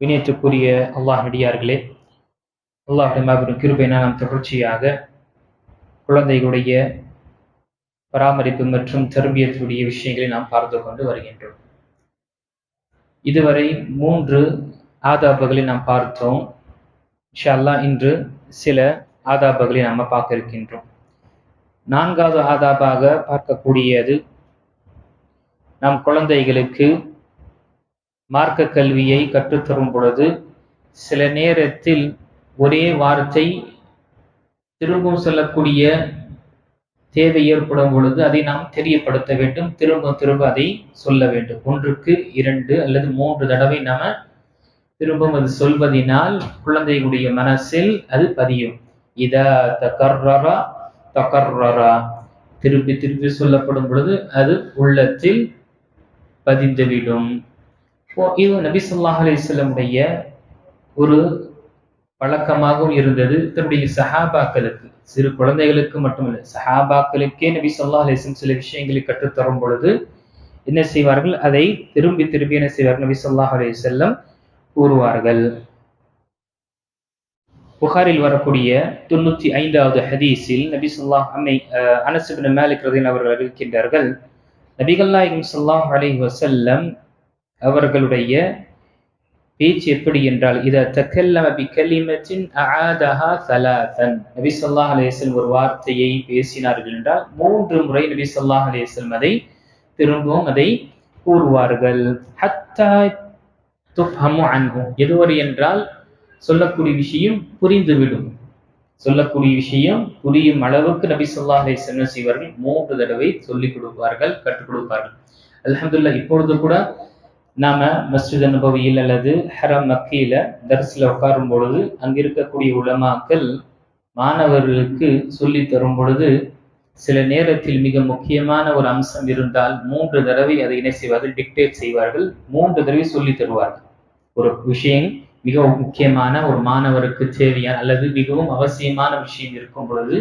வினயத்துக்குரிய அல்லாஹ் நடிகார்களே அல்லாஹுடைய மாபெரும் கிருபையினால் நாம் தொடர்ச்சியாக குழந்தைகளுடைய பராமரிப்பு மற்றும் தருபியத்துடைய விஷயங்களை நாம் பார்த்து கொண்டு வருகின்றோம். இதுவரை மூன்று ஆதாபுகளை நாம் பார்த்தோம். இன்ஷா அல்லாஹ் இன்று சில ஆதாபுகளை நாம் பார்க்க இருக்கின்றோம். நான்காவது ஆதாபாக பார்க்கக்கூடியது நம் குழந்தைகளுக்கு மார்க்க கல்வியை கற்றுத்தரும் பொழுது சில நேரத்தில் ஒரே வார்த்தை திரும்பவும் சொல்லக்கூடிய தேவை ஏற்படும் பொழுது அதை நாம் தெரியப்படுத்த வேண்டும். திரும்ப திரும்ப அதை சொல்ல வேண்டும். ஒன்றுக்கு இரண்டு அல்லது மூன்று தடவை நாம திரும்பவும் அது சொல்வதினால் குழந்தைகளுடைய மனசில் அது பதியும். இதா தகர்ரரா தகர்ரரா. திருப்பி திருப்பி சொல்லப்படும் பொழுது அது உள்ளத்தில் பதிந்துவிடும். இது நபி சொல்லாஹ் அலிஸ்லமுடைய ஒரு பழக்கமாகவும் இருந்தது. தன்னுடைய சஹாபாக்களுக்கு சிறு குழந்தைகளுக்கு மட்டுமல்ல சஹாபாக்களுக்கே நபி சொல்லா அலிஸ்லம் சில விஷயங்களை கற்றுத்தரும் பொழுது என்ன செய்வார்கள்? அதை திரும்பி திரும்பி என்ன செய்வார்கள்? நபி சொல்லாஹ் அலி செல்லம் கூறுவார்கள். புகாரில் வரக்கூடிய தொண்ணூத்தி ஐந்தாவது ஹதீஸில் நபி சொல்லாஹ் அம்மை அனசுபின் மேலிக் ரதீன் அவர்கள் அறிவிக்கின்றார்கள். நபிகள் நாயகம் சொல்லாஹ் அலி வசல்லம் அவர்களுடைய பேச்சு எப்படி என்றால் இத தக்கல்லம பி கலிமத்தின் அஆதஹா சலாசன். நபி ஸல்லல்லாஹு அலைஹி வஸல்லம் ஒரு வார்த்தையை பேசினார்கள் என்றால் மூன்று முறை நபி ஸல்லல்லாஹு அலைஹி வஸல்லம் அதை திரும்பவும் அதை கூறுவார்கள். ஹத்தா துஃஹமு அன்ஹு. எதுவரை என்றால் சொல்லக்கூடிய விஷயம் புரிந்துவிடும். சொல்லக்கூடிய விஷயம் புரியும் அளவுக்கு நபி ஸல்லல்லாஹு அலைஹி செய்வார்கள்? மூன்று தடவை சொல்லிக் கொடுப்பார்கள் கற்றுக் கொடுப்பார்கள். அலமதுல்லா இப்பொழுது கூட நாம மஸ்ஜித் நபவியில் அல்லது ஹரம் மக்கியில தரிசில உட்காரும் பொழுது அங்க இருக்கக்கூடிய உலமாக்கள் மாணவர்களுக்கு சொல்லி தரும் பொழுது சில நேரத்தில் மிக முக்கியமான ஒரு அம்சம் இருந்தால் மூன்று தடவை அதை என்ன செய்வார்கள்? டிக்டேட் செய்வார்கள். மூன்று தடவை சொல்லி தருவார்கள். ஒரு விஷயம் மிகவும் முக்கியமான ஒரு மாணவருக்கு தேவையான அல்லது மிகவும் அவசியமான விஷயம் இருக்கும் பொழுது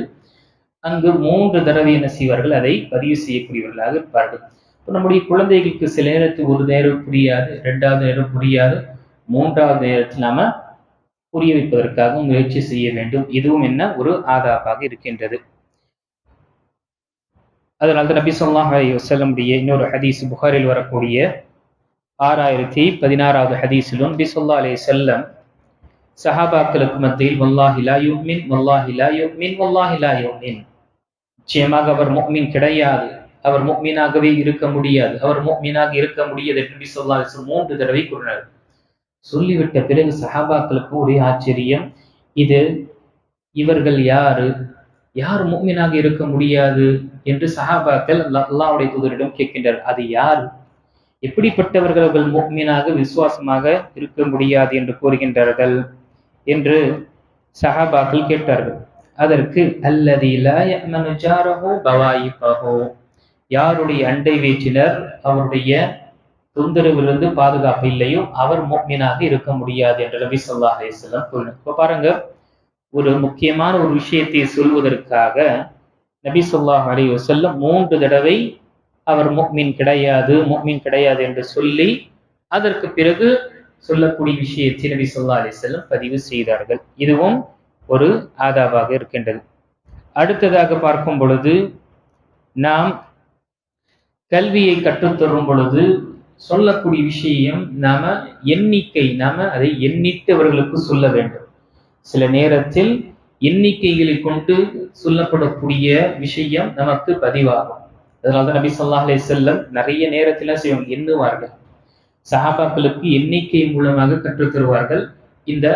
அங்கு மூன்று தடவை என்ன செய்வார்கள்? அதை பதிவு செய்யக்கூடியவர்களாக இருப்பார்கள். நம்முடைய குழந்தைகளுக்கு சில நேரத்தில் ஒரு நேரம் புரியாது ரெண்டாவது நேரம் புரியாது மூன்றாவது நேரத்தில் நாம புரிய வைப்பதற்காக முயற்சி செய்ய வேண்டும். இதுவும் என்ன? ஒரு ஆதாபாக இருக்கின்றது. அதனால் தான் நபி சொல்லாஹ் வசல்லமுடைய இன்னொரு ஹதீஸ் புகாரில் வரக்கூடிய ஆறாயிரத்தி பதினாறாவது ஹதீஸிலும் நபி சொல்லா அலே செல்லம் சஹாபாக்களுக்கு மத்தியில் வல்லாஹிலா யுமின் வல்லாஹிலா யுமின் வல்லாஹிலா யுமின். நிச்சயமாக அவர் முக்மின் கிடையாது. அவர் முக்மீனாகவே இருக்க முடியாது. அவர் மோக்மீனாக இருக்க முடியாது என்று சொல்லா மூன்று தடவை கூறினார். சொல்லிவிட்ட பிறகு சஹாபாக்களுக்கு ஒரே ஆச்சரியம் இது இவர்கள் யாரு? யார் முக்மீனாக இருக்க முடியாது? என்று சஹாபாக்கள் அல்லாவுடைய தூதரிடம் கேட்கின்றார் அது யார்? எப்படிப்பட்டவர்கள் அவர்கள் முக்மீனாக விசுவாசமாக இருக்க முடியாது? என்று கூறுகின்றார்கள் என்று சஹாபாக்கள் கேட்டார்கள். அதற்கு அல்லதிலா பவாயிப்பகோ யாருடைய அண்டை வீச்சினர் அவருடைய தொந்தரவிலிருந்து பாதுகாப்பு இல்லையோ அவர் மோக்மீனாக இருக்க முடியாது என்று நபி சொல்லா அலிஸ்லாம் சொல்லணும் இப்போ பாருங்க ஒரு முக்கியமான ஒரு விஷயத்தை சொல்வதற்காக நபி சொல்லாஹ் அலி வசல்லம் மூன்று தடவை அவர் மோக்மீன் கிடையாது மோக்மீன் கிடையாது என்று சொல்லி அதற்கு பிறகு சொல்லக்கூடிய விஷயத்தை நபி சொல்லா அலிசல்லம் பதிவு செய்தார்கள். இதுவும் ஒரு ஆதாவாக இருக்கின்றது. அடுத்ததாக பார்க்கும் பொழுது நாம் கல்வியை கற்றுத்தரும் பொழுது சொல்லக்கூடிய விஷயம் நாம எண்ணிக்கை நாம அதை எண்ணிட்டு அவர்களுக்கு சொல்ல வேண்டும். சில நேரத்தில் எண்ணிக்கைகளை கொண்டு சொல்லப்படக்கூடிய விஷயம் நமக்கு பதிவாகும். அதனால்தான் நபி சொல்லா அலே செல்லம் நிறைய நேரத்தில் செய்வாங்க? எண்ணுவார்கள். சஹாபாக்களுக்கு எண்ணிக்கை மூலமாக கற்றுத்தருவார்கள் இந்த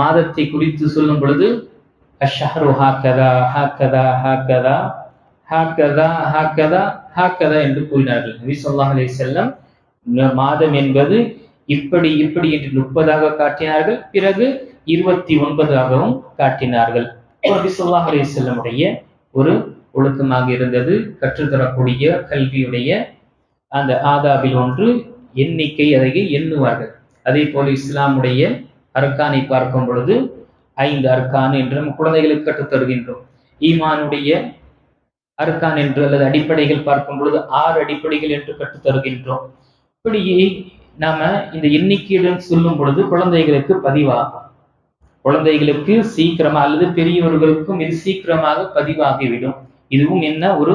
மாதத்தை குறித்து சொல்லும் பொழுது அஷஹரு ஹாக்கதா ஹாக்கதா ஹாக்கதா ஹாக்கதா ஹாக்கதா ஹாக்கதா என்று கூறினார்கள். நபி சொல்லா அலி செல்லம் மாதம் என்பது இப்படி இப்படி என்று முப்பதாக காட்டினார்கள். பிறகு இருபத்தி ஒன்பதாகவும் காட்டினார்கள். நபி சொல்லா அலி செல்லமுடைய ஒரு ஒழுக்கமாக இருந்தது. கற்றுத்தரக்கூடிய கல்வியுடைய அந்த ஆதாபில் ஒன்று எண்ணிக்கை அதை எண்ணுவார்கள். அதே போல இஸ்லாமுடைய அர்கானை பார்க்கும் பொழுது ஐந்து அர்கான் என்று நம்ம குழந்தைகளுக்கு கற்றுத்தருகின்றோம் ஈமானுடைய அர்கான் என்று அல்லது அடிப்படைகள் பார்க்கும் பொழுது ஆறு அடிப்படைகள் என்று கற்றுத்தருகின்றோம் இப்படியே நாம இந்த எண்ணிக்கையுடன் சொல்லும் பொழுது குழந்தைகளுக்கு பதிவாகும். குழந்தைகளுக்கு சீக்கிரமா அல்லது பெரியவர்களுக்கும் இது சீக்கிரமாக பதிவாகிவிடும். இதுவும் என்ன? ஒரு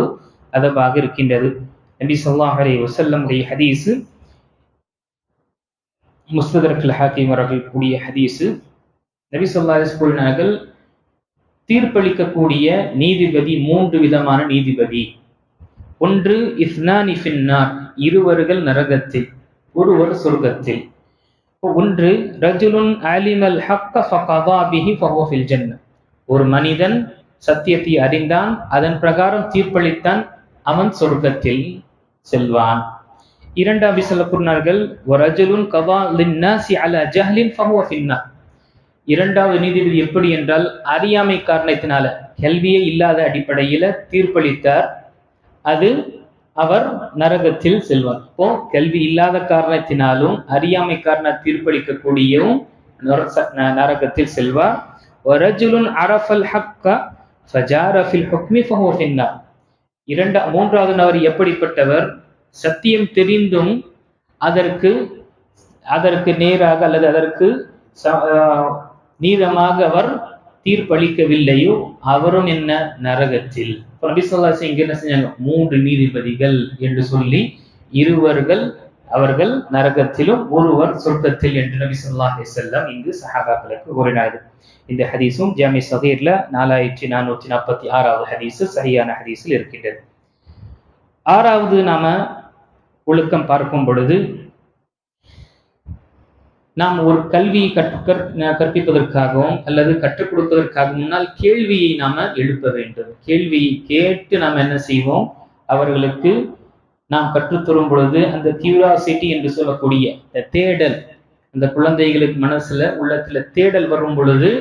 அதபாக இருக்கின்றது. நபி சொல்லாஹ் அலி வசல்லம் ஹதீஸு முஸ்ததரக்குல் ஹாக்கிம் அவர்கள் கூடிய ஹதீஸு நபி சொல்லா கூறினார்கள் தீர்ப்பளிக்கக்கூடிய நீதிபதி மூன்று விதமான நீதிபதி. ஒன்று இஸ்னானி ஃபின்னார் இருவர்கள் நரகத்தில் ஒருவர் சொர்க்கத்தில். ஒன்று ரஜுலுன் அலிமல் ஹக்க ஃபகதாபிஹி பிஹி ஜன்ன ஒரு மனிதன் சத்தியத்தை அறிந்தான் அதன் பிரகாரம் தீர்ப்பளித்தான் அவன் சொர்க்கத்தில் செல்வான். இரண்டாவது சொல்ல கூறினார்கள் ரஜுலுன் கவா லின்னாசி அல ஜஹ்லின் ஃபஹுவ ஃபின்னார். இரண்டாவது நீதிபதி எப்படி என்றால் அறியாமை காரணத்தினால கல்வியே இல்லாத அடிப்படையில் தீர்ப்பளித்தார். அது அவர் நரகத்தில் செல்வார். இப்போ கல்வி இல்லாத காரணத்தினாலும் அறியாமை காரண தீர்ப்பளிக்கக்கூடியவும் நரகத்தில் செல்வார். ஒரஜுலுன் அரஃபல் ஹக்க ஃபஜாரஃபில் ஹுக்மி ஃபஹோஃபின்னா இரண்டா மூன்றாவது நபர் எப்படிப்பட்டவர்? சத்தியம் தெரிந்தும் அதற்கு அதற்கு நேராக அல்லது அதற்கு நீதமாக அவர் தீர்ப்பளிக்கவில்லையோ? அவரும் என்ன? நரகத்தில். நபிசல்லாஸ் இங்க என்ன செஞ்சாங்க? மூன்று நீதிபதிகள் என்று சொல்லி இருவர்கள் அவர்கள் நரகத்திலும் ஒருவர் சொர்க்கத்தில் என்று நபி சொல்லாஹே செல்லம் இங்கு சஹாபாக்களுக்கு கூறினார்கள். இந்த ஹதீஸும் ஜாமி சகீர்ல நாலாயிரத்தி நானூற்றி நாற்பத்தி ஆறாவது ஹதீஸு சரியான ஹதீஸில் இருக்கின்றது. ஆறாவது நாம ஒழுக்கம் பார்க்கும் பொழுது நாம் ஒரு கல்வியை கற்பிப்பதற்காகவும் அல்லது கற்றுக் கொடுப்பதற்காக முன்னால் கேள்வியை நாம எழுப்ப வேண்டும். கேள்வியை கேட்டு நாம் என்ன செய்வோம்? அவர்களுக்கு நாம் கற்றுத்தரும் பொழுது அந்த கியூராசிட்டி என்று சொல்லக்கூடிய இந்த தேடல் அந்த குழந்தைகளுக்கு மனசுல உள்ளத்துல தேடல் வரும் பொழுது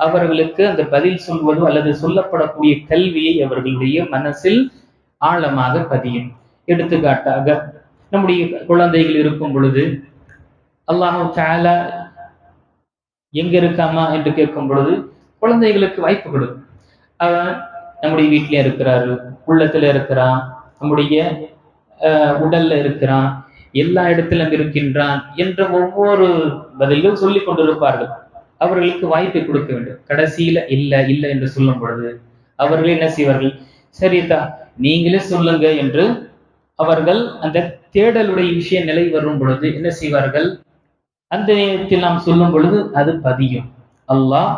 அவர்களுக்கு அந்த பதில் சொல்வதோ அல்லது சொல்லப்படக்கூடிய கல்வியை அவர்களுடைய மனசில் ஆழமாக பதியும். எடுத்துக்காட்டாக நம்முடைய குழந்தைகள் இருக்கும் பொழுது அல்லாஹு தாலா எங்க இருக்காமா என்று கேட்கும் பொழுது குழந்தைகளுக்கு வாய்ப்பு கொடுக்கும் அவன் நம்முடைய வீட்டில இருக்கிறாரு உள்ளத்துல இருக்கிறான் நம்முடைய உடல்ல இருக்கிறான் எல்லா இடத்திலும் இருக்கின்றான் என்ற ஒவ்வொரு பதிலும் சொல்லிக் கொண்டிருப்பார்கள். அவர்களுக்கு வாய்ப்பை கொடுக்க வேண்டும். கடைசியில இல்ல இல்ல என்று சொல்லும் பொழுது அவர்கள் என்ன செய்வார்கள்? சரிதா நீங்களே சொல்லுங்க என்று அவர்கள் அந்த தேடலுடைய விஷய நிலை வரும் பொழுது என்ன செய்வார்கள்? அந்த நேரத்தில் நாம் சொல்லும் பொழுது அது பதியும். அல்லாஹ்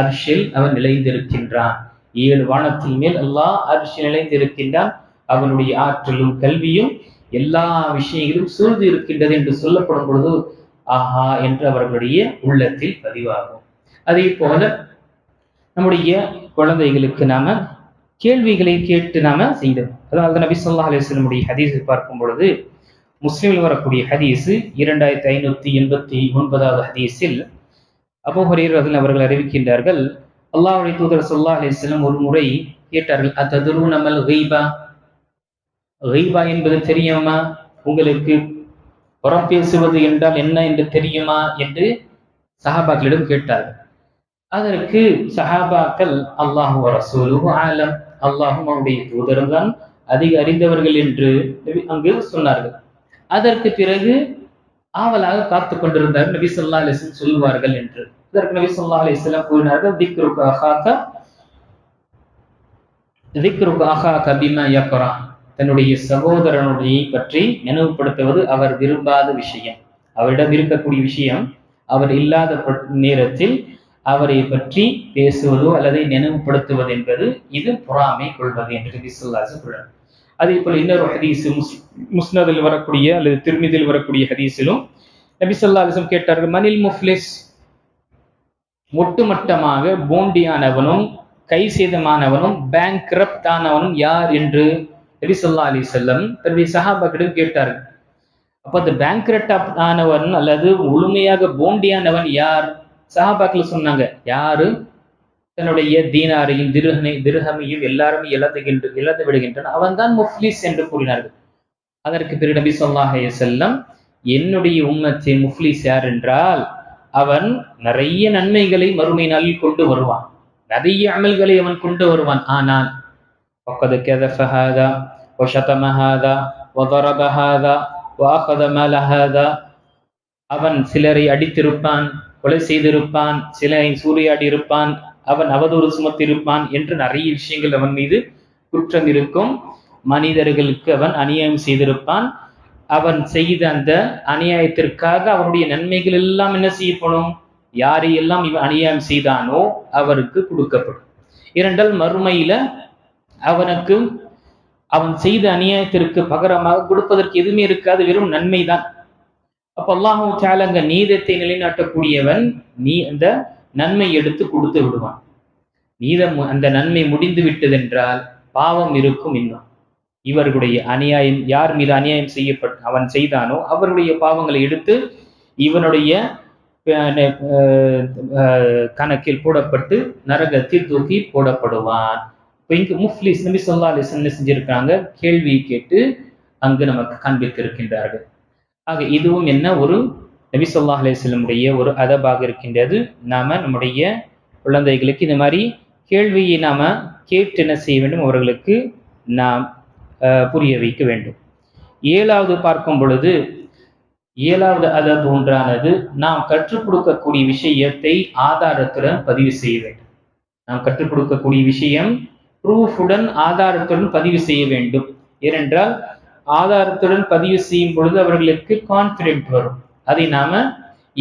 அர்ஷில் அவன் நிலைந்திருக்கின்றான் ஏழு வானத்தின் மேல் அல்லாஹ் அரிசி நிலைந்திருக்கின்றான் அவனுடைய ஆற்றலும் கல்வியும் எல்லா விஷயங்களும் சூழ்ந்து இருக்கின்றது என்று சொல்லப்படும் பொழுது ஆஹா என்று அவர்களுடைய உள்ளத்தில் பதிவாகும். அதே போல நம்முடைய குழந்தைகளுக்கு நாம கேள்விகளை கேட்டு நாம செய்தோம். அதாவது நபி சொல்லா அலிஸ்லமுடைய ஹதீஸை பார்க்கும் பொழுது முஸ்லிமில் வரக்கூடிய ஹதீஸு இரண்டாயிரத்தி ஐநூத்தி எண்பத்தி ஒன்பதாவது ஹதீஸில் அபோஹரீரர்கள் அவர்கள் அறிவிக்கின்றார்கள் அல்லாஹுடைய தூதர் சொல்லா அலிஸ்லம் ஒரு முறை கேட்டார்கள் அத்ததுரு நம்மல் ஹெய்பா ஹெய்பா என்பது தெரியுமா? உங்களுக்கு புறம் பேசுவது என்றால் என்ன என்று தெரியுமா? என்று சஹாபாக்களிடம் கேட்டார்கள். அதற்கு சஹாபாக்கள் அல்லாஹு ரசூலு ஆலம் அல்லாஹும் அவருடைய தூதரும் தான் அதிக அறிந்தவர்கள் என்று அங்கு சொன்னார்கள். அதற்கு பிறகு ஆவலாக காத்து கொண்டிருந்தார் நபி சொல்லா அலிஸ்லம் சொல்லுவார்கள் என்று. இதற்கு நபி சொல்லா அலிஸ்லாம் கூறினார்கள் திக்ருக்கு அஹாக்க திக்ருக்கு அஹாக்க பிமா யக்ரான் தன்னுடைய சகோதரனுடைய பற்றி நினைவுபடுத்துவது அவர் விரும்பாத விஷயம். அவரிடம் இருக்கக்கூடிய விஷயம் அவர் இல்லாத நேரத்தில் அவரை பற்றி பேசுவதோ அல்லது நினைவுபடுத்துவது என்பது இது பொறாமை கொள்வது என்று நபி சொல்லா சொல்றார். அதே போல் இன்னொரு ஹதீஸ் முஸ்னதில் வரக்கூடிய அல்லது திருமிதில் வரக்கூடிய ஹதீஸிலும் நபி சொல்லா அலிசம் கேட்டார்கள் மனில் முஃப்லிஸ்? ஒட்டுமொட்டமாக போண்டியானவனும் கை சேதமானவனும் பேங்க் ஆனவனும் யார் என்று நபி சொல்லா அலி செல்லம் தன்னுடைய சஹாபாக்கிடம் கேட்டார்கள். அப்போ அந்த பேங்க் ஆனவன் அல்லது முழுமையாக போண்டியானவன் யார்? சஹாபாக்கில் சொன்னாங்க யாரு? தன்னுடைய தீனாரையும் திருகனை திருகமையும் எல்லாருமே இழந்துகின்ற இழந்து விடுகின்றன அவன் தான் முஃப்லிஸ் என்று கூறினார்கள் அதற்கு பிறகு நபி சொல்லாஹே செல்லம் என்னுடைய உம்மத்தின் முஃப்லிஸ் யார் என்றால் அவன் நிறைய நன்மைகளை மறுமை நாளில் கொண்டு வருவான் நிறைய அமல்களை அவன் கொண்டு வருவான் ஆனால் وقد كذف هذا وشتم هذا وضرب هذا وأخذ مال هذا அவன் சிலரை அடித்திருப்பான் கொலை செய்திருப்பான் சிலரை சூறையாடி இருப்பான் அவன் அவதூறு சுமத்திருப்பான் என்று நிறைய விஷயங்கள் அவன் மீது குற்றம் இருக்கும். மனிதர்களுக்கு அவன் அநியாயம் செய்திருப்பான். அவன் செய்த அந்த அநியாயத்திற்காக அவனுடைய நன்மைகள் எல்லாம் என்ன செய்யப்படும்? யாரையெல்லாம் இவன் அநியாயம் செய்தானோ அவருக்கு கொடுக்கப்படும். இரண்டால் மறுமையில அவனுக்கு அவன் செய்த அநியாயத்திற்கு பகரமாக கொடுப்பதற்கு எதுவுமே இருக்காது வெறும் நன்மைதான். அப்ப அல்லாஹு சாலங்க நீதத்தை நிலைநாட்டக்கூடியவன் நீ அந்த நன்மை எடுத்து கொடுத்து விடுவான். நீதம் அந்த நன்மை முடிந்து விட்டதென்றால் பாவம் இருக்கும் இன்னும் இவர்களுடைய அநியாயம் யார் மீது அநியாயம் செய்யப்பட்டு அவன் செய்தானோ அவருடைய பாவங்களை எடுத்து இவனுடைய கணக்கில் போடப்பட்டு நரகத்தில் தூக்கி போடப்படுவான். இப்போ இங்கு முஃப்லிஸ் நபி சொல்லா செஞ்சிருக்காங்க கேள்வி கேட்டு அங்கு நமக்கு காண்பிக்க இருக்கின்றார்கள் ஆக இதுவும் என்ன? ஒரு நபி சொல்லா அலிஸ்லமுடைய ஒரு அதபாக இருக்கின்றது. நாம நம்முடைய குழந்தைகளுக்கு இந்த மாதிரி கேள்வியை நாம கேட்டு என்ன செய்ய வேண்டும் அவர்களுக்கு நாம் புரிய வைக்க வேண்டும். ஏழாவது பார்க்கும் பொழுது ஏழாவது அதப் ஒன்றானது நாம் கற்றுக் கொடுக்கக்கூடிய விஷயத்தை ஆதாரத்துடன் பதிவு செய்ய வேண்டும். நாம் கற்றுக் கொடுக்கக்கூடிய விஷயம் ப்ரூஃபுடன் ஆதாரத்துடன் பதிவு செய்ய வேண்டும். ஏனென்றால் ஆதாரத்துடன் பதிவு செய்யும் பொழுது அவர்களுக்கு கான்பிடென்ட் வரும். அதை நாம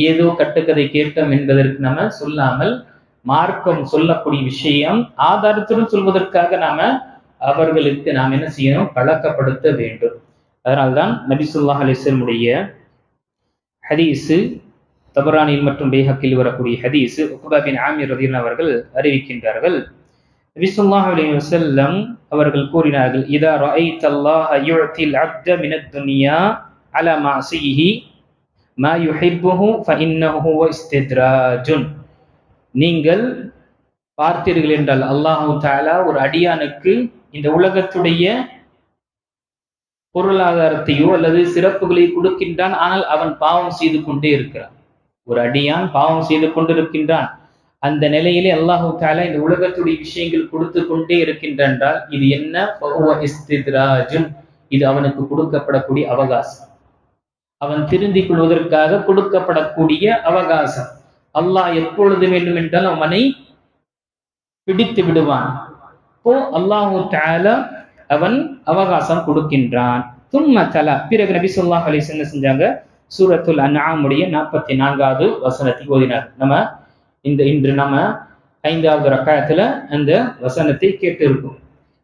ஏதோ கட்டுக்கதை கேட்டோம் என்பதற்கு நாம சொல்லாமல் மார்க்கம் சொல்லக்கூடிய விஷயம் ஆதாரத்துடன் சொல்வதற்காக நாம அவர்களுக்கு நாம் என்ன செய்யணும்? பழக்கப்படுத்த வேண்டும். அதனால்தான் நபிசுல்லாஹ் அலிஸ்லமுடைய ஹதீஸு தபரானில் மற்றும் பேஹக்கில் வரக்கூடிய ஹதீஸு உக்பாபின் ஆமீர் ரதீன் அவர்கள் அறிவிக்கின்றார்கள். நபிசுல்லாஹ் அலி வசல்லம் அவர்கள் கூறினார்கள் இதா ரஐத் அல்லாஹ் யுஅத்தில் அப்த மினத் துன்யா அலா மாசிஹி மா யுஹிப்புஹு ஃபஇன்னஹு இஸ்தித்ராஜுன் நீங்கள் பார்த்தீர்கள் என்றால் அல்லாஹு தாலா ஒரு அடியானுக்கு இந்த உலகத்துடைய பொருளாதாரத்தையோ அல்லது சிறப்புகளை கொடுக்கின்றான். ஆனால் அவன் பாவம் செய்து கொண்டே இருக்கிறான். ஒரு அடியான் பாவம் செய்து கொண்டிருக்கின்றான். அந்த நிலையிலே அல்லாஹு தாலா இந்த உலகத்துடைய விஷயங்கள் கொடுத்து கொண்டே இருக்கின்றால் இது என்ன? இது அவனுக்கு கொடுக்கப்படக்கூடிய அவகாசம். அவன் திருந்திக் கொள்வதற்காக கொடுக்கப்படக்கூடிய அவகாசம். அல்லாஹ் எப்பொழுது வேண்டும் என்றால் அவனை பிடித்து விடுவான். இப்போ அல்லாஹு தால அவன் அவகாசம் கொடுக்கின்றான். தும்ம தலா பிறகு நபி சொல்லாஹ் அலி என்ன செஞ்சாங்க? சூரத்துல் அன்ஆமுடைய நாற்பத்தி நான்காவது வசனத்தை ஓதினார். நம்ம இந்த இன்று நம்ம ஐந்தாவது ரக்காயத்துல அந்த வசனத்தை கேட்டு இருக்கோம்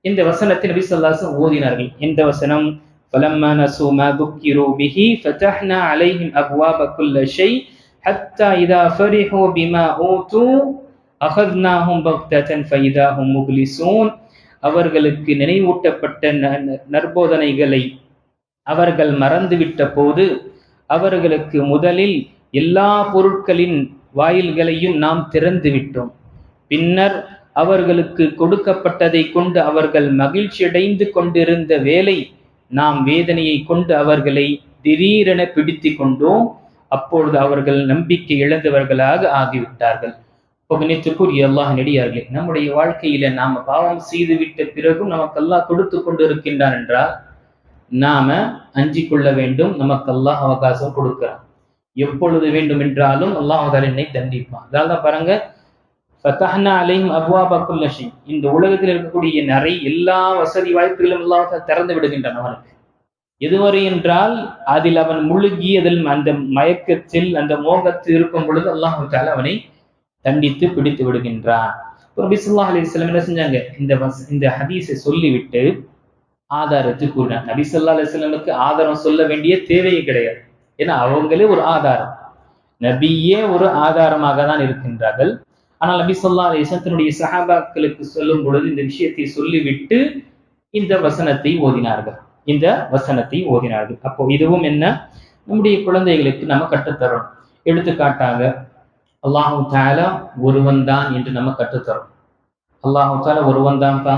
இந்த வசனத்தை நபி சொல்லாசம் ஓதினார்கள். இந்த வசனம்? فلما نسوا ما ذكروا به فتحنا عليهم أبواب كل شيء حتى إذا فرحوا بما أوتوا أخذناهم بغتة فإذا هم مبلسون அவர்களுக்கு நினைவூட்டப்பட்ட நற்போதனைகளை அவர்கள் மறந்துவிட்ட போது அவர்களுக்கு முதலில் எல்லா பொருட்களின் வாயில்களையும் நாம் திறந்து விட்டோம் பின்னர் அவர்களுக்கு கொடுக்கப்பட்டதை கொண்டு அவர்கள் மகிழ்ச்சியடைந்து கொண்டிருந்த வேலை நாம் வேதனையை கொண்டு அவர்களை திடீரென பிடித்து கொண்டோம். அப்பொழுது அவர்கள் நம்பிக்கை இழந்தவர்களாக ஆகிவிட்டார்கள். புகனித்துக்குரிய அல்லாஹ் நெடியார்களே நம்முடைய வாழ்க்கையில நாம பாவம் செய்துவிட்ட பிறகும் நமக்கு அல்லாஹ் கொடுத்து கொண்டு இருக்கின்றான் என்றால் நாம அஞ்சி கொள்ள வேண்டும். நமக்கு அல்லாஹ் அவகாசம் கொடுக்கிறான். எப்பொழுது வேண்டும் என்றாலும் அல்லாஹ் என்னை தண்டிப்பான். அதான் பாருங்க ஃபத்தஹ்னா அலைஹிம் அப்வாப குல்ல இந்த உலகத்தில் இருக்கக்கூடிய நிறைய எல்லா வசதி வாய்ப்புகளும் இல்லாத திறந்து விடுகின்றன அவனுக்கு. எதுவரை என்றால் அதில் அவன் முழுகி அதில் அந்த மயக்கத்தில் அந்த மோகத்தில் இருக்கும் பொழுது அல்லாஹ் அவனை தண்டித்து பிடித்து விடுகின்றான். ஒரு பிசுல்லா அலிஸ்லாம் என்ன செஞ்சாங்க? இந்த இந்த ஹதீஸை சொல்லிவிட்டு ஆதாரத்தை கூறினார் நபிசல்லா அலிஸ்லாமுக்கு ஆதாரம் சொல்ல வேண்டிய தேவையே கிடையாது. ஏன்னா அவங்களே ஒரு ஆதாரம். நபியே ஒரு ஆதாரமாக தான் இருக்கின்றார்கள். ஆனால் நபி சொல்லா அலிஸ்லாம் தன்னுடைய சஹாபாக்களுக்கு சொல்லும் பொழுது இந்த விஷயத்தை சொல்லிவிட்டு இந்த வசனத்தை ஓதினார்கள். இந்த வசனத்தை ஓதினார்கள். அப்போ இதுவும் என்ன? நம்முடைய குழந்தைகளுக்கு நம்ம கற்றுத்தரோம் எடுத்துக்காட்டாக அல்லாஹு தாலா ஒருவன் தான் என்று நம்ம கற்றுத்தரோம் அல்லாஹு தாலா ஒருவன் தான்ப்பா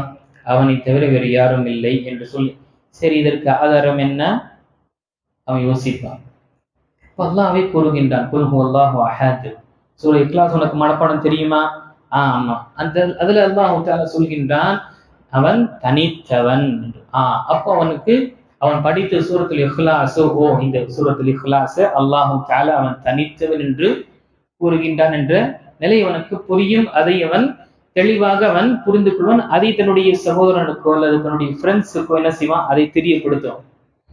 அவனை தவிர வேறு யாரும் இல்லை என்று சொல்லி. சரி இதற்கு ஆதாரம் என்ன? அவன் யோசிப்பான். அல்லாவை கூறுகின்றான் குல்ஹு அல்லாஹு அஹாத். சூர இக்லாஸ் உனக்கு மனப்பாடம் தெரியுமா? ஆஹ் ஆமா. அந்த அதுல இருந்து தாலா சொல்கின்றான் அவன் தனித்தவன் என்று. ஆஹ் அப்போ அவனுக்கு அவன் படித்த சூரத்தில் இஹ்லாஸ் ஓ இந்த சூரத்தில் இஹ்லாஸ் அல்லாஹு தால அவன் தனித்தவன் என்று கூறுகின்றான் என்ற நிலை அவனுக்கு புரியும். அதை அவன் தெளிவாக அவன் புரிந்து கொள்வான். அதை தன்னுடைய சகோதரனுக்கோ அல்லது தன்னுடைய ஃப்ரெண்ட்ஸுக்கோ என்ன செய்வான்? அதை தெரியப்படுத்தும்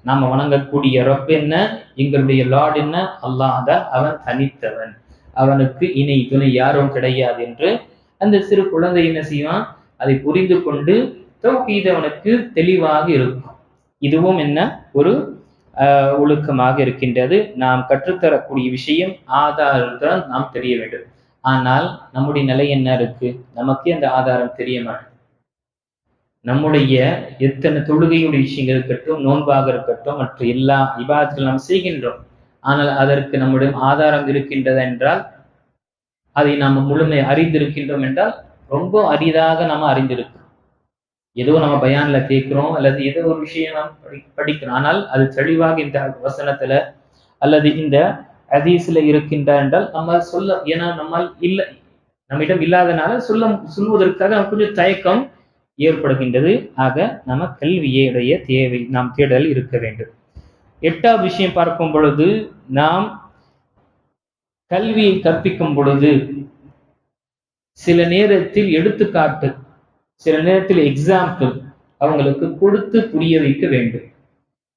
நாம வணங்கக்கூடிய ரப் என்ன? எங்களுடைய லார்ட் என்ன? அல்லாஹ் தான் அவன் தனித்தவன். அவனுக்கு இணை துணை யாரும் கிடையாது என்று அந்த சிறு குழந்தை என்ன செய்வான்? அதை புரிந்து கொண்டு தௌஹீத் அவனுக்கு தெளிவாக இருக்கும். இதுவும் என்ன? ஒரு ஆஹ், ஒழுக்கமாக இருக்கின்றது. நாம் கற்றுத்தரக்கூடிய விஷயம் ஆதாரத்தால் நாம் தெரிய வேண்டும். ஆனால் நம்முடைய நிலை என்ன இருக்கு? நமக்கே அந்த ஆதாரம் தெரிய மாட்டேன் நம்முடைய எத்தனை தொழுகையுடைய விஷயங்கள் இருக்கட்டும் நோன்பாக இருக்கட்டும் மற்ற எல்லா விவாதத்தில் நாம் செய்கின்றோம். ஆனால் அதற்கு நம்முடைய ஆதாரம் இருக்கின்றது என்றால் அதை நாம் முழுமை அறிந்திருக்கின்றோம் என்றால் ரொம்ப அரிதாக நாம் அறிந்திருக்கிறோம். ஏதோ நம்ம பயான்ல கேட்கிறோம் அல்லது ஏதோ ஒரு விஷயம் நாம் படி படிக்கிறோம். ஆனால் அது தெளிவாக இந்த வசனத்துல அல்லது இந்த ஹதீஸ்ல இருக்கின்ற என்றால் நம்ம சொல்ல ஏன்னா நம்மால் இல்லை நம்மிடம் இல்லாதனால சொல்ல சொல்வதற்காக நமக்கு கொஞ்சம் தயக்கம் ஏற்படுகின்றது. ஆக நம்ம கல்வியுடைய தேவை நாம் தேடல் இருக்க வேண்டும். எட்டாவது விஷயம் பார்க்கும் பொழுது நாம் கல்வியை கற்பிக்கும் பொழுது சில நேரத்தில் எடுத்துக்காட்டு சில நேரத்தில் எக்ஸாம்பிள் அவங்களுக்கு கொடுத்து புரிய வைக்க வேண்டும்.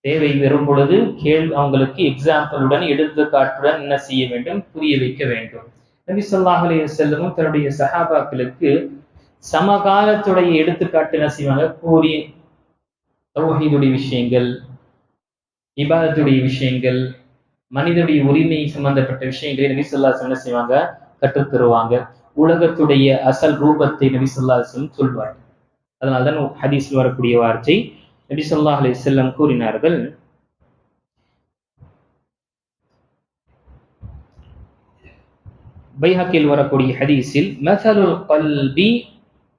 தேவை வரும் பொழுது கேள் அவங்களுக்கு எக்ஸாம்பிளுடன் எடுத்துக்காட்டுடன் என்ன செய்ய வேண்டும்? புரிய வைக்க வேண்டும். நபி ஸல்லல்லாஹு அலைஹி தன்னுடைய சஹாபாக்களுக்கு சமகாலத்துடைய எடுத்துக்காட்டு என்ன செய்வாங்க? கூறி தௌஹீதுடைய விஷயங்கள் இபாதத்துடைய விஷயங்கள் மனிதனுடைய உரிமை சம்பந்தப்பட்ட விஷயங்களை நபி என்ன செய்வாங்க? கற்றுத்தருவாங்க உலகத்துடைய அசல் ரூபத்தை நபி ஸல்லல்லாஹு அலைஹி அதனால்தான் ஹதீஸில் வரக்கூடிய வார்த்தை நபி ஸல்லல்லாஹு அலைஹி கூறினார்கள். பைஹாக்கில் வரக்கூடிய ஹதீஸில் மசலுல் கல்பி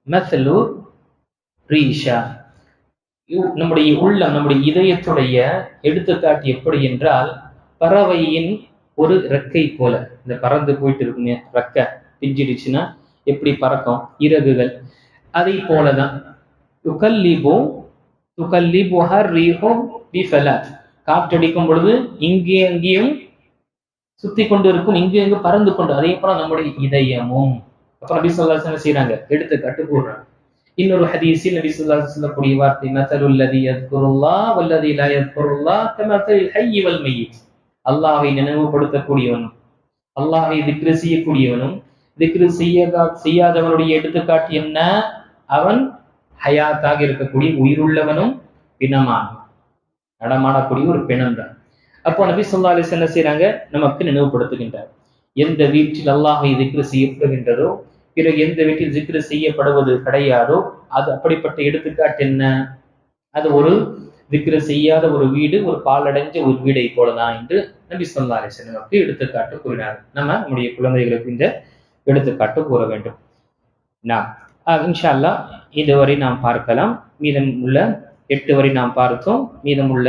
மசலு ரீஷா. நம்முடைய உள்ளம் நம்முடைய இதயத்துடைய எடுத்துக்காட்டு எப்படி என்றால் பறவையின் ஒரு ரெக்கை போல. இந்த பறந்து போயிட்டு இருக்குங்க ரெக்கை பிஞ்சிடுச்சுன்னா எப்படி பறக்கும்? இறகுகள். அதை போலதான். துகல்லிபு துகல்லிபு ரீஹோ பிஃபலா காற்றடிக்கும் பொழுது இங்கே அங்கேயும் சுத்தி கொண்டு இருக்கும் இங்கு இங்கு பறந்து கொண்டு அதே போல நம்முடைய இதயமும். அப்புறம் நபி செய்யறாங்க அலைஹி எடுத்து கட்டு போடுறாங்க இன்னொரு ஹதீஸில் நபி ஸல்லல்லாஹு அலைஹி வஸல்லம் சொல்லக்கூடிய வார்த்தை மஸலுல் லதி யذ்குருல்லாஹ் வல்லதி லா யذ்குருல்லாஹ் கமஸலில் ஹய்ய் வல் மய்யித் அல்லாஹ்வை நினைவுபடுத்தக்கூடியவனும் அல்லாஹ்வை திக்ரு செய்யக்கூடியவனும் திக்ரு செய்ய செய்யாதவனுடைய எடுத்துக்காட்டு என்ன? அவன் ஹயாத்தாக இருக்கக்கூடிய உயிருள்ளவனும் பிணமானவன் நடமாடக்கூடிய ஒரு பிணம் தான். அப்போ நபி சொல்லா அலிஸ் என்ன செய்யறாங்க நமக்கு நினைவுபடுத்துகின்றார். எந்த வீட்டில் அல்லாஹை திக்ரு செய்யப்படுகின்றதோ பிறகு எந்த வீட்டில் திக்ரு செய்யப்படுவது கிடையாதோ அது அப்படிப்பட்ட எடுத்துக்காட்டு என்ன? அது ஒரு திக்ரு செய்யாத ஒரு வீடு ஒரு பாலடைஞ்ச ஒரு வீடை போலதான் என்று நம்பி சொல்லா அலிஸ் நமக்கு எடுத்துக்காட்டு கூறினார். நம்ம நம்முடைய குழந்தைகளுக்கு இந்த எடுத்துக்காட்டு கூற வேண்டும். நான் இன்ஷால்லா இன்ஷா அல்லாஹ் இதுவரை நாம் பார்க்கலாம். மீதம் உள்ள எட்டு வரை நாம் பார்த்தோம். மீதமுள்ள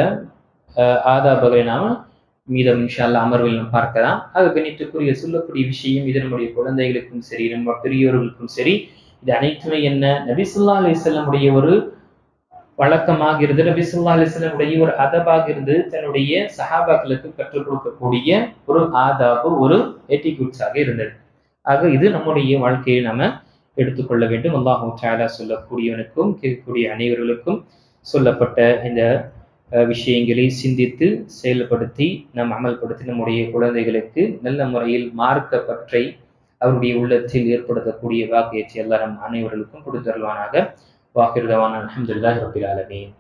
அஹ், ஆதாபங்களை நாம் மீதம் இன்ஷால்லா அமர்வில் நாம் பார்க்கலாம். ஆக கணித்துக்குரிய சொல்லக்கூடிய விஷயம் இது நம்முடைய குழந்தைகளுக்கும் சரி நம்ம பெரியோர்களுக்கும் சரி இது அனைத்துமே என்ன? நபிசுல்லா அலிசல்லமுடைய ஒரு வழக்கமாக இருந்து நபிசுல்லா அலிசல்லமுடைய ஒரு அதபாக இருந்து தன்னுடைய சஹாபாக்களுக்கு கற்றுக் கொடுக்கக்கூடிய ஒரு ஆதாபு ஒரு எட்டிகூட்ஸாக இருந்தது. ஆக இது நம்முடைய வாழ்க்கையை நாம எடுத்துக்கொள்ள வேண்டும். அல்லாஹூ சாலா சொல்லக்கூடியவனுக்கும் கேட்கக்கூடிய அனைவர்களுக்கும் சொல்லப்பட்ட இந்த விஷயங்களை சிந்தித்து செயல்படுத்தி நாம் அமல்படுத்தி நம்முடைய குழந்தைகளுக்கு நல்ல முறையில் மார்க்க பற்றை அவருடைய உள்ளத்தில் ஏற்படுத்தக்கூடிய வாக்கியத்தை எல்லாம் நம் அனைவர்களுக்கும் கொடுத்தருவானாக வாக்கிருதவான அலமதுல்லாஹி ரபில் ஆலமீன்.